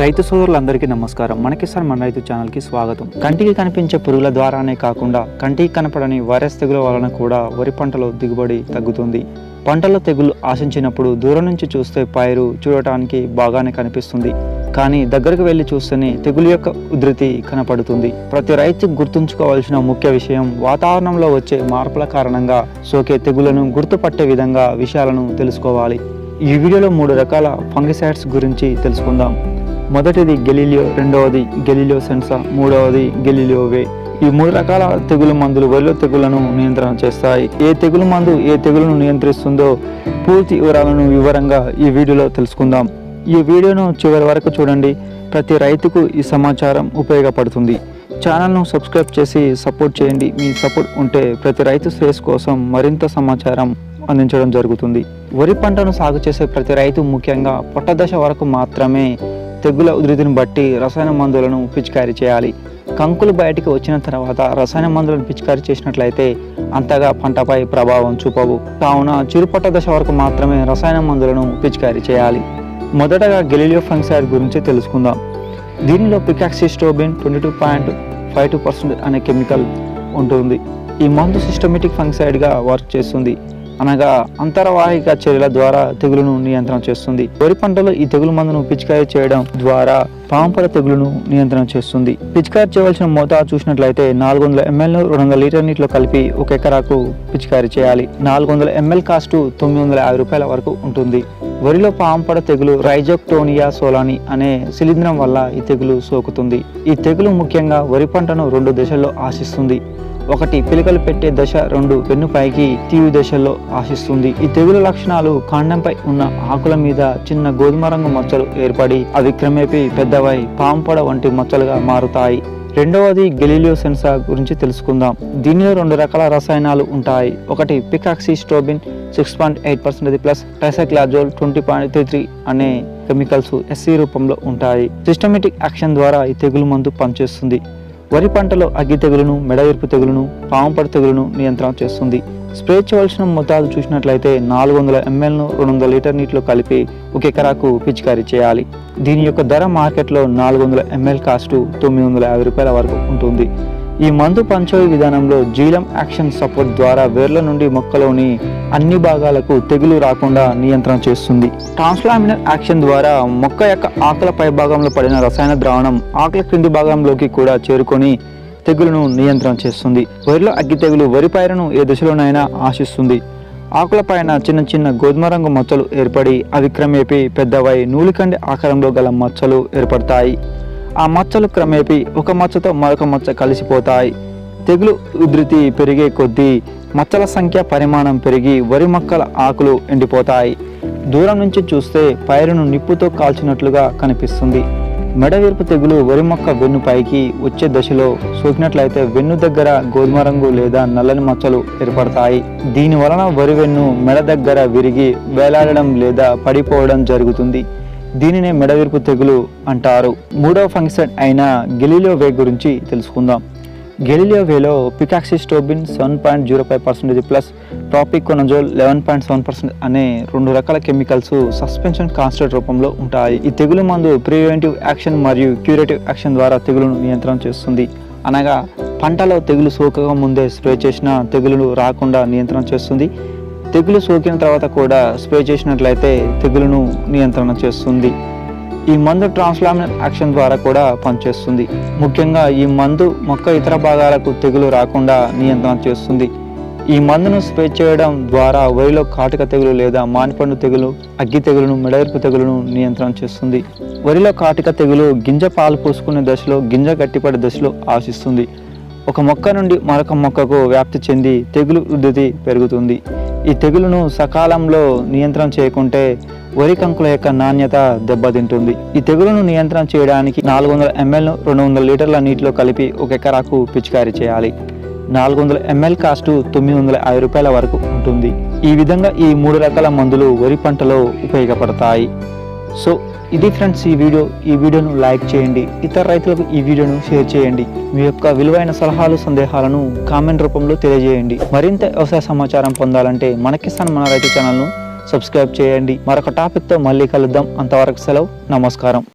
రైతు సోదరులందరికీ నమస్కారం. మనకి సార్ మన రైతు ఛానల్కి స్వాగతం. కంటికి కనిపించే పురుగుల ద్వారానే కాకుండా కంటికి కనపడని వైరస్ తెగుల వలన కూడా వరి పంటలో దిగుబడి తగ్గుతుంది. పంటలో తెగులు ఆశించినప్పుడు దూరం నుంచి చూస్తే పైరు చూడటానికి బాగానే కనిపిస్తుంది. కానీ దగ్గరకు వెళ్ళి చూస్తేనే తెగులు యొక్క ఉధృతి కనపడుతుంది. ప్రతి రైతు గుర్తుంచుకోవాల్సిన ముఖ్య విషయం వాతావరణంలో వచ్చే మార్పుల కారణంగా సోకే తెగులను గుర్తుపట్టే విధంగా విషయాలను తెలుసుకోవాలి. ఈ వీడియోలో మూడు రకాల ఫంగిసైడ్స్ గురించి తెలుసుకుందాం. మొదటిది గెలిలియో రెండవది గెలిలియో సెన్సా మూడవది గెలిలియోవే ఈ మూడు రకాల తెగులు మందులు వరిలో తెగులను నియంత్రణ చేస్తాయి. ఏ తెగులు మందు ఏ తెగులను నియంత్రిస్తుందో పూర్తి వివరాలను వివరంగా ఈ వీడియోలో తెలుసుకుందాం. ఈ వీడియోను చివరి వరకు చూడండి. ప్రతి రైతుకు ఈ సమాచారం ఉపయోగపడుతుంది. ఛానల్ను సబ్స్క్రైబ్ చేసి సపోర్ట్ చేయండి. మీ సపోర్ట్ ఉంటే ప్రతి రైతు శ్రేయస్ కోసం మరింత సమాచారం అందించడం జరుగుతుంది. వరి పంటను సాగు చేసే ప్రతి రైతు ముఖ్యంగా పొట్టదశ వరకు మాత్రమే తెగుల ఉధృతిని బట్టి రసాయన మందులను పిచికారీ చేయాలి. కంకులు బయటికి వచ్చిన తర్వాత రసాయన మందులను పిచికారీ చేసినట్లయితే అంతగా పంటపై ప్రభావం చూపవు. కావున చిరుపట్ట దశ వరకు మాత్రమే రసాయన మందులను పిచికారీ చేయాలి. మొదటగా గెలిలియో ఫంక్సైడ్ గురించి తెలుసుకుందాం. దీనిలో picoxystrobin twenty two point five two percent అనే కెమికల్ ఉంటుంది. ఈ మందు సిస్టమేటిక్ ఫంక్సైడ్గా వర్క్ చేస్తుంది. అనగా అంతర్వాహిక చర్యల ద్వారా తెగులును నియంత్రణ చేస్తుంది. వరి పంటలో ఈ తెగులు మందును పిచికారీ చేయడం ద్వారా పాంపల తెగులును నియంత్రణ చేస్తుంది. పిచికారీ చేయవలసిన మోతాదు చూసినట్లయితే నాలుగు వందల ఎంఎల్ రెండు వందల లీటర్ నీటిలో కలిపి ఒక ఎకరాకు పిచికారీ చేయాలి. నాలుగు వందల ఎంఎల్ కాస్టు తొమ్మిది వందల యాభై రూపాయల వరకు ఉంటుంది. వరిలో పాంపడ తెగులు రైజోక్టోనియా సోలాని అనే శిలీంధ్రం వల్ల ఈ తెగులు సోకుతుంది. ఈ తెగులు ముఖ్యంగా వరి పంటను రెండు దశల్లో ఆశిస్తుంది. ఒకటి పిలకలు పెట్టే దశ రెండు వెన్నుపైకి తీవి దశల్లో ఆశిస్తుంది. ఈ తెగులు లక్షణాలు కాండంపై ఉన్న ఆకుల మీద చిన్న గోధుమ రంగు మచ్చలు ఏర్పడి అవి క్రమేపీ పెద్దవై పాంపడ వంటి మచ్చలుగా మారుతాయి. రెండవది గెలీలియో సెన్సార్ గురించి తెలుసుకుందాం. దీనిలో రెండు రకాల రసాయనాలు ఉంటాయి. ఒకటి picoxystrobin six point eight percent plus tricyclazole twenty point three three అనే కెమికల్స్ ఎస్సీ రూపంలో ఉంటాయి. సిస్టమేటిక్ యాక్షన్ ద్వారా ఈ తెగులు మందు పనిచేస్తుంది. వరి పంటలో అగ్గి తెగులును మెడవిరుపు తెగులును పాముపడి తెగులును నియంత్రణ చేస్తుంది. స్ప్రే చేయవలసిన మోతాదు చూసినట్లయితే నాలుగు వందల ఎంఎల్ను రెండు వందల లీటర్ నీటిలో కలిపి ఒక ఎకరాకు పిచికారీ చేయాలి. దీని యొక్క ధర మార్కెట్లో నాలుగు వందల ఎంఎల్ కాస్టు తొమ్మిది వందల యాభై రూపాయల వరకు ఉంటుంది. ఈ మందు పంచోయి విధానంలో జీలం యాక్షన్ సపోర్ట్ ద్వారా వేర్ల నుండి మొక్కలోని అన్ని భాగాలకు తెగులు రాకుండా నియంత్రణ చేస్తుంది. ట్రాన్స్లామినర్ యాక్షన్ ద్వారా మొక్క యొక్క ఆకుల పై భాగంలో పడిన రసాయన ద్రావణం ఆకుల క్రింది భాగంలోకి కూడా చేరుకొని తెగులును నియంత్రణ చేస్తుంది. వరిలో అగ్గి తెగులు వరి పైరును ఏ దశలోనైనా ఆశిస్తుంది. ఆకుల పైన చిన్న చిన్న గోధుమ రంగు మచ్చలు ఏర్పడి అవి క్రమేపీ పెద్దవై నూలికండి ఆకారంలో గల మచ్చలు ఏర్పడతాయి. ఆ మచ్చలు క్రమేపీ ఒక మచ్చతో మరొక మచ్చ కలిసిపోతాయి. తెగులు ఉధృతి పెరిగే కొద్దీ మచ్చల సంఖ్య పరిమాణం పెరిగి వరి మొక్కల ఆకులు ఎండిపోతాయి. దూరం నుంచి చూస్తే పైరును నిప్పుతో కాల్చినట్లుగా కనిపిస్తుంది. మెడవీర్పు తెగులు వరి మొక్క వెన్ను పైకి వచ్చే దశలో సోకినట్లయితే వెన్ను దగ్గర గోధుమ రంగు లేదా నల్లని మచ్చలు ఏర్పడతాయి. దీని వలన వరి వెన్ను మెడ దగ్గర విరిగి వేలాడడం లేదా పడిపోవడం జరుగుతుంది. దీనినే మెడవిరుపు తెగులు అంటారు. మూడవ ఫంక్షన్ అయిన గెలిలియో వే గురించి తెలుసుకుందాం. గెలిలియో వేలో picoxystrobin seven point zero five percentage plus propiconazole eleven point seven percent అనే రెండు రకాల కెమికల్స్ సస్పెన్షన్ కాన్స్టెంట్ రూపంలో ఉంటాయి. ఈ తెగులు మందు ప్రివెంటివ్ యాక్షన్ మరియు క్యూరేటివ్ యాక్షన్ ద్వారా తెగులును నియంత్రణ చేస్తుంది. అనగా పంటలో తెగులు సోకక ముందే స్ప్రే చేసిన తెగులు రాకుండా నియంత్రణ చేస్తుంది. తెగులు సోకిన తర్వాత కూడా స్ప్రే చేసినట్లయితే తెగులును నియంత్రణ చేస్తుంది. ఈ మందు ట్రాన్స్లామినర్ యాక్షన్ ద్వారా కూడా పనిచేస్తుంది. ముఖ్యంగా ఈ మందు మొక్క ఇతర భాగాలకు తెగులు రాకుండా నియంత్రణ చేస్తుంది. ఈ మందును స్ప్రే చేయడం ద్వారా వరిలో కాటుక తెగులు లేదా మానిపండు తెగులు అగ్గి తెగులును మెడవిరుపు తెగులును నియంత్రణ చేస్తుంది. వరిలో కాటుక తెగులు గింజ పాలు పోసుకునే దశలో గింజ గట్టిపడే దశలో ఆశిస్తుంది. ఒక మొక్క నుండి మరొక మొక్కకు వ్యాప్తి చెంది తెగులు వృద్ధి పెరుగుతుంది. ఈ తెగులును సకాలంలో నియంత్రణ చేయకుంటే వరి కంకుల యొక్క నాణ్యత దెబ్బతింటుంది. ఈ తెగులును నియంత్రణ చేయడానికి నాలుగు వందల ఎంఎల్ను రెండు వందల లీటర్ల నీటిలో కలిపి ఒక ఎకరాకు పిచికారీ చేయాలి. నాలుగు వందల ఎంఎల్ కాస్టు తొమ్మిది వందల ఐదు రూపాయల వరకు ఉంటుంది. ఈ విధంగా ఈ మూడు రకాల మందులు వరి పంటలో ఉపయోగపడతాయి. సో ఇది ఫ్రెండ్స్ ఈ వీడియో. ఈ వీడియోను లైక్ చేయండి. ఇతర రైతులకు ఈ వీడియోను షేర్ చేయండి. మీ యొక్క విలువైన సలహాలు సందేహాలను కామెంట్ రూపంలో తెలియజేయండి. మరింత వ్యవసాయ సమాచారం పొందాలంటే మన కిసాన్ మన రైతు ఛానల్ను సబ్స్క్రైబ్ చేయండి. మరొక టాపిక్తో మళ్ళీ కలుద్దాం. అంతవరకు సెలవు. నమస్కారం.